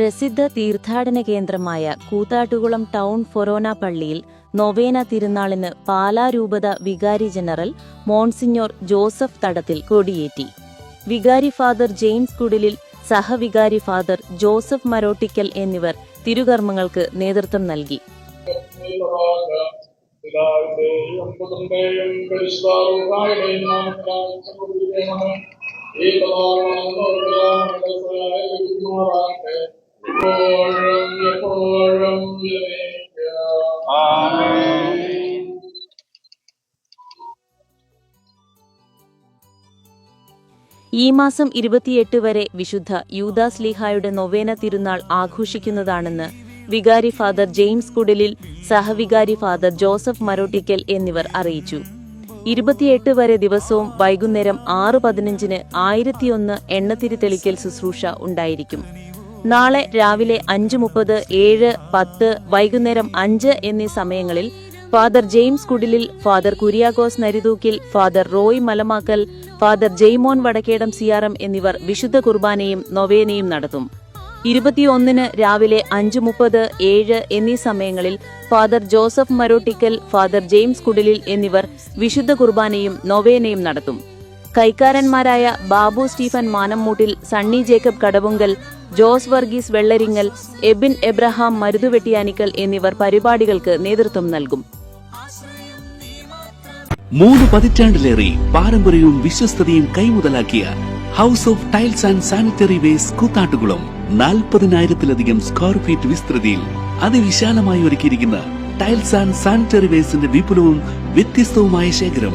പ്രസിദ്ധ തീർത്ഥാടന കേന്ദ്രമായ കൂത്താട്ടുകുളം ടൗൺ ഫൊറോന പള്ളിയിൽ നൊവേന തിരുനാളിന് പാലാരൂപത വികാരി ജനറൽ മോൺസിഞ്ഞോർ ജോസഫ് തടത്തിൽ കൊടിയേറ്റി. വികാരി ഫാദർ ജെയിംസ് കുടിലിൽ സഹവികാരി ഫാദർ ജോസഫ് മരോട്ടിക്കൽ എന്നിവർ തിരുകർമ്മങ്ങൾക്ക് നേതൃത്വം നൽകി. ഈ മാസം ഇരുപത്തിയെട്ട് വരെ വിശുദ്ധ യൂദാസ് ലീഹായുടെ നൊവേന തിരുനാൾ ആഘോഷിക്കുന്നതാണെന്ന് വികാരി ഫാദർ ജെയിംസ് കുടിലിൽ സഹവികാരി ഫാദർ ജോസഫ് മരോട്ടിക്കൽ എന്നിവർ അറിയിച്ചു. ഇരുപത്തിയെട്ട് വരെ ദിവസവും വൈകുന്നേരം ആറ് പതിനഞ്ചിന് ആയിരത്തിയൊന്ന് എണ്ണത്തിരി തെളിക്കൽ ശുശ്രൂഷ ഉണ്ടായിരിക്കും. നാളെ രാവിലെ അഞ്ച് മുപ്പത് ഏഴ് പത്ത് വൈകുന്നേരം അഞ്ച് എന്നീ സമയങ്ങളിൽ father James Kudilil father Kuriakose Narithookil father Roy Malamakkal father Jaimon Vadakkedam സിയാറം എന്നിവർ വിശുദ്ധ കുർബാനയും നൊവേനയും നടത്തും. ഇരുപത്തിയൊന്നിന് രാവിലെ അഞ്ച് മുപ്പത് ഏഴ് എന്നീ സമയങ്ങളിൽ father Joseph Marottickal father James Kudilil എന്നിവർ വിശുദ്ധ കുർബാനയും നൊവേനയും നടത്തും. കൈക്കാരന്മാരായ Babu Stephen Manammoottil Sunny Jacob Kadavunkal Jose Varghese Vellaringal Ebin Abraham Maruthuvettiyanickal എന്നിവർ പരിപാടികൾക്ക് നേതൃത്വം നൽകും. മൂന്ന് പതിറ്റാണ്ടിലേറെ പാരമ്പര്യവും വിശ്വസ്തതയും കൈമുതലാക്കിയ house of tiles and sanitary waste Koothattukulam നാൽപ്പതിനായിരത്തിലധികം സ്ക്വയർ ഫീറ്റ് വിസ്തൃതിയിൽ അതിവിശാലമായി ഒരുക്കിയിരിക്കുന്ന ടൈൽസ് ആൻഡ് സാനിറ്ററി വേസ്റ്റിന്റെ വിപുലവും വ്യത്യസ്തവുമായ ശേഖരം